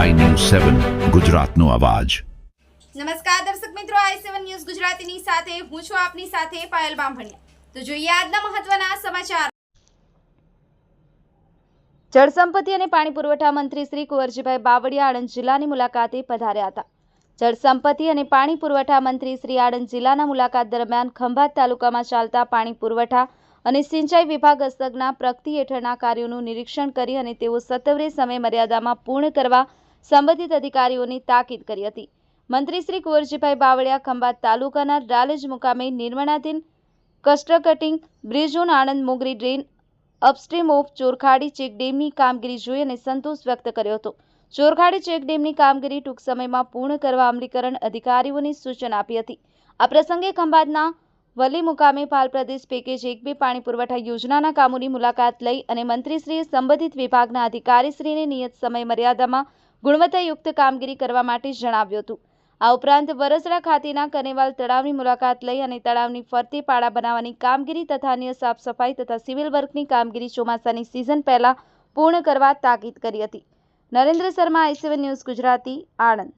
સેવન ગુજરાતનો અવાજ. નમસ્કાર દર્શક મિત્રો આઈ સેવન ન્યૂઝ ગુજરાતીની સાથે હું છું આપની સાથે પાયલ બામભણિયા. તો જોઈએ આજના મહત્વના સમાચાર. જળસંપત્તિ અને પાણી પુરવઠા મંત્રી શ્રી કુંવરજીભાઈ બાવળિયા આણંદ જિલ્લાની મુલાકાતે પધાર્યા હતા. જળસંપત્તિ અને પાણી પુરવઠા મંત્રી શ્રી આણંદ જિલ્લાના મુલાકાત દરમિયાન ખંભાત તાલુકામાં ચાલતા પાણી પુરવઠા અને સિંચાઈ વિભાગ હસ્તકના પ્રગતિ હેઠળના કાર્યોનું નિરીક્ષણ કરી અને તેઓ સત્વરે સમય મર્યાદામાં પૂર્ણ કરવા સંબંધિત અધિકારીઓની તાકીદ કરી હતી. મંત્રી શ્રી કુંવરજીભાઈ બાવળિયા ખંભાત તાલુકાના રાલેજ મુકામે નિર્માણાધીન કસ્ટકટિંગ બ્રિજોન Anand Mogri drain, upstream of Chorkhadi check કામગીરી જોઈ અને સંતોષ વ્યક્ત કર્યો હતો. ચોરખાડી ચેક કામગીરી ટૂંક સમયમાં પૂર્ણ કરવા અમલીકરણ અધિકારીઓને સૂચન આપી હતી. આ પ્રસંગે ખંભાતના વલી મુકામે પાલ પ્રદેશ પેકેજ એક બે પાણી પુરવઠા યોજનાના કામોની મુલાકાત લઈ અને મંત્રીશ્રીએ સંબંધિત વિભાગના અધિકારીશ્રીને નિયત સમય મર્યાદામાં ગુણવત્તાયુક્ત કામગીરી કરવા માટે જણાવ્યું હતું. આ ઉપરાંત વરસડા ખાતેના કનેવાલ તળાવની મુલાકાત લઈ અને તળાવની ફરતે પાળા બનાવવાની કામગીરી તથા અન્ય સાફ સફાઈ તથા સિવિલ વર્કની કામગીરી ચોમાસાની સિઝન પહેલા પૂર્ણ કરવા તાકીદ કરી હતી. Narendra Sharma I news Gujarati, Anand.